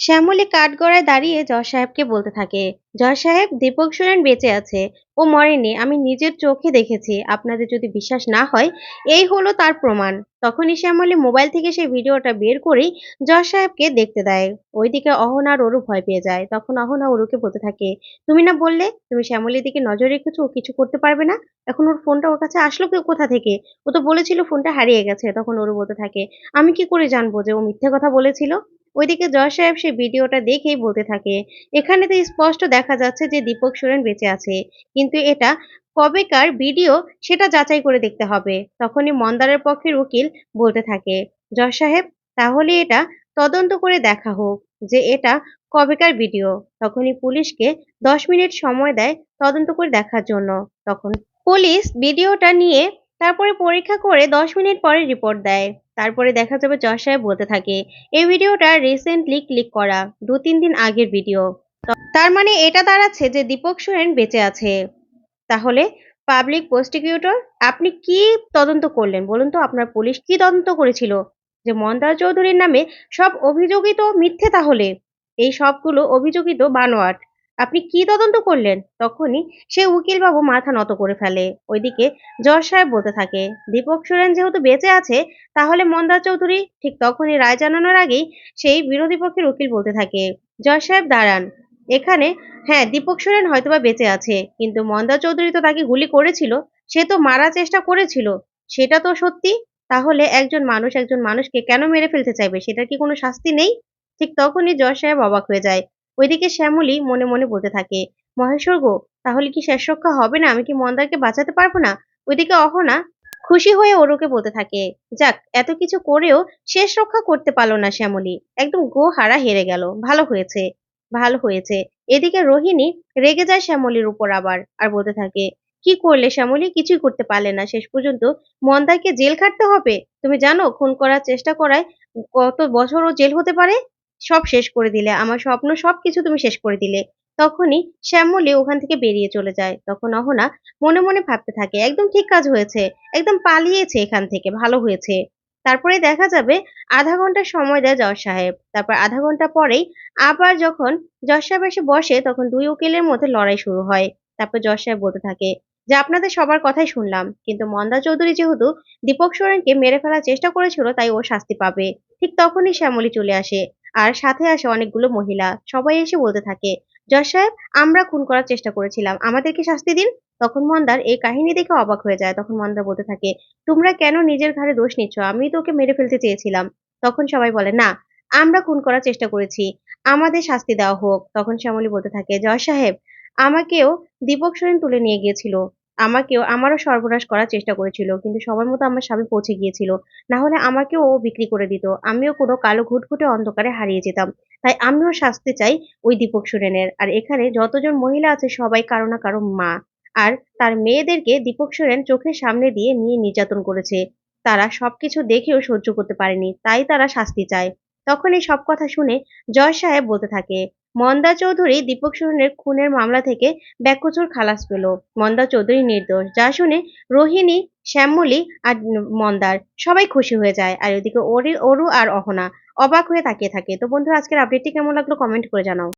শ্যামলী কাঠগড়ায় দাঁড়িয়ে জজ সাহেবকে বলতে থাকে, জজ সাহেব, দীপক সোরেন বেঁচে আছে, ও মরেনি, আমি নিজের চোখে দেখেছি, আপনাদের যদি বিশ্বাস না হয়, এই হলো তার প্রমাণ। তখনই শ্যামলী মোবাইল থেকে সেই ভিডিওটা বের করেই জজ সাহেবকে দেখতে দেয়। ওইদিকে অহনা আর ভয় পেয়ে যায়। তখন অহনা অরুকে বলতে থাকে, তুমি না বললে তুমি শ্যামলীর দিকে নজর রেখেছো, ও কিছু করতে পারবে না? এখন ওর ফোনটা ওর কাছে আসলো কেউ কোথা থেকে? ও তো বলেছিল ফোনটা হারিয়ে গেছে। তখন অরু বলতে থাকে, আমি কি করে জানব যে ও মিথ্যে কথা বলেছিল? ওইদিকে জয় সাহেব সেই ভিডিওটা দেখেই বলতে থাকে এখানে তো স্পষ্ট দেখা যাচ্ছে যে দীপক সোরেন বেঁচে আছে, কিন্তু এটা কবেকার ভিডিও সেটা যাচাই করে দেখতে হবে। তখনই মন্দারের পক্ষের উকিল বলতে থাকে জয় সাহেব, তাহলে এটা তদন্ত করে দেখা হোক যে এটা কবেকার ভিডিও। তখনই পুলিশকে দশ মিনিট সময় দেয় তদন্ত করে দেখার জন্য। তখন পুলিশ ভিডিওটা নিয়ে তারপরে পরীক্ষা করে দশ মিনিট পরে রিপোর্ট দেয়। তারপরে দেখা যাবে জজ সাহেব বলতে থাকে, এই ভিডিওটা রিসেন্টলি ক্লিক করা, দু তিন দিন আগের ভিডিও তার মানে এটা দাঁড়াচ্ছে যে দীপক সোরেন বেঁচে আছে। তাহলে পাবলিক প্রসিকিউটর আপনি কি তদন্ত করলেন? বলুন তো, আপনার পুলিশ কি তদন্ত করেছিল? যে মন্দার চৌধুরীর নামে সব অভিযোগই তো মিথ্যে তাহলে। এই সবগুলো অভিযোগই তো বানোয়াট। আপনি কি তদন্ত করলেন? তখনই সে উকিলবাবু মাথা নত করে ফেলে। ওইদিকে জজ সাহেব বলতে থাকে, দীপক সোরেন যেহেতু বেঁচে আছে, তাহলে মন্দার চৌধুরী ঠিক তখনই রায় জানানোর আগেই সেই বিরোধী পক্ষের উকিল বলতে থাকে, জজ সাহেব, দাঁড়ান। এখানে হ্যাঁ দীপক সোরেন হয়তোবা বেঁচে আছে, কিন্তু মন্দা চৌধুরী তো তাকে গুলি করেছিল, সে তো মারার চেষ্টা করেছিল। সেটা তো সত্যি? তাহলে একজন মানুষ একজন মানুষকে কেন মেরে ফেলতে চাইবে? সেটার কি কোনো শাস্তি নেই? ঠিক তখনই জজ সাহেব অবাক হয়ে যায়। ওইদিকে শ্যামলী মনে মনে বলতে থাকে, মহেশ্বর গো, তাহলে কি শেষ রক্ষা হবে না? আমি কি মন্দারকে বাঁচাতে পারব না? ওইদিকে অহনা খুশি হয়ে ওরুকে বলতে থাকে, যাক, এত কিছু করেও শেষ রক্ষা করতে পারল না শ্যামলী। একদম গো হারা হেরে গেল। ভালো হয়েছে ভালো হয়েছে। এদিকে রোহিণী রেগে যায় শ্যামলীর উপর আবার আর বলতে থাকে, কি করলে শ্যামলী? কিছুই করতে পারলে না। শেষ পর্যন্ত মন্দারকে জেল খাটতে হবে। তুমি জানো, খুন করার চেষ্টা করায় কত বছর ও জেল হতে পারে? সব শেষ করে দিলে, আমার স্বপ্ন সবকিছু তুমি শেষ করে দিলে। তখনই শ্যামলী ওখান থেকে বেরিয়ে চলে যায়। তখন অহনা মনে মনে ভাবতে থাকে, একদম ঠিক কাজ হয়েছে, একদম পালিয়েছে এখান থেকে, ভালো হয়েছে। তারপরে দেখা যাবে আধা ঘণ্টা সময় দেয় জজ সাহেব। তারপর আধা ঘণ্টা পরেই আবার যখন জজ সাহেব এসে বসে, তখন দুই উকিলের মধ্যে লড়াই শুরু হয়। তারপর জজ সাহেব বলতে থাকে, যে আপনাদের সবার কথাই শুনলাম, কিন্তু মন্দা চৌধুরী যেহেতু দীপক সোরেনকে মেরে ফেলার চেষ্টা করেছিল, তাই ও শাস্তি পাবে। ঠিক তখনই শ্যামলী চলে আসে। আর সাথে আসে অনেকগুলো মহিলা। সবাই এসে বলতে থাকে, জজ সাহেব, আমরা খুন করার চেষ্টা করেছিলাম। আমাদেরকে শাস্তি দিন। তখন মন্দার এই কাহিনী দেখে অবাক হয়ে যায়। তখন মন্দার বলতে থাকে, তোমরা কেন নিজের ঘাড়ে দোষ নিচ্ছ? আমি তো ওকে মেরে ফেলতে চেয়েছিলাম। তখন সবাই বলে, না, আমরা খুন করার চেষ্টা করেছি। আমাদের শাস্তি দেওয়া হোক। তখন শ্যামলী বলতে থাকে জয় সাহেব, আমাকেও দীপক সোরেন তুলে নিয়ে গিয়েছিল। আমাকেও, আমারও সর্বনাশ করার চেষ্টা করেছিল, কিন্তু সবার মতো আমার স্বামী পৌঁছে গিয়েছিল। না হলে আমাকেও ও বিক্রি করে দিত। আমিও কোনো কালো ঘুটঘুটে অন্ধকারে হারিয়ে যেতাম। তাই আমিও শাস্তি চাই ওই দীপক সোরেনের। আর এখানে যতজন মহিলা আছে, সবাই কারও না কারও মা। আর তার মেয়েদেরকে দীপক সোরেন চোখের সামনে দিয়ে নিয়ে নির্যাতন করেছে। তারা সবকিছু দেখেও সহ্য করতে পারেনি, তাই তারা শাস্তি চায়। তখন এই সব কথা শুনে জয় সাহেব বলতে থাকে মন্দা চৌধুরী দীপক সোরেনের খুনের মামলা থেকে ব্যাকচুর খালাস পেল। মন্দা চৌধুরী নির্দোষ। যা শুনে রোহিণী, শ্যামলি আর মন্দার সবাই খুশি হয়ে যায়। আর ওদিকে ওরি আর অহনা অবাক হয়ে তাকিয়ে থাকে। তো বন্ধুরা, আজকের আপডেটটি কেমন লাগল কমেন্ট করে জানাও।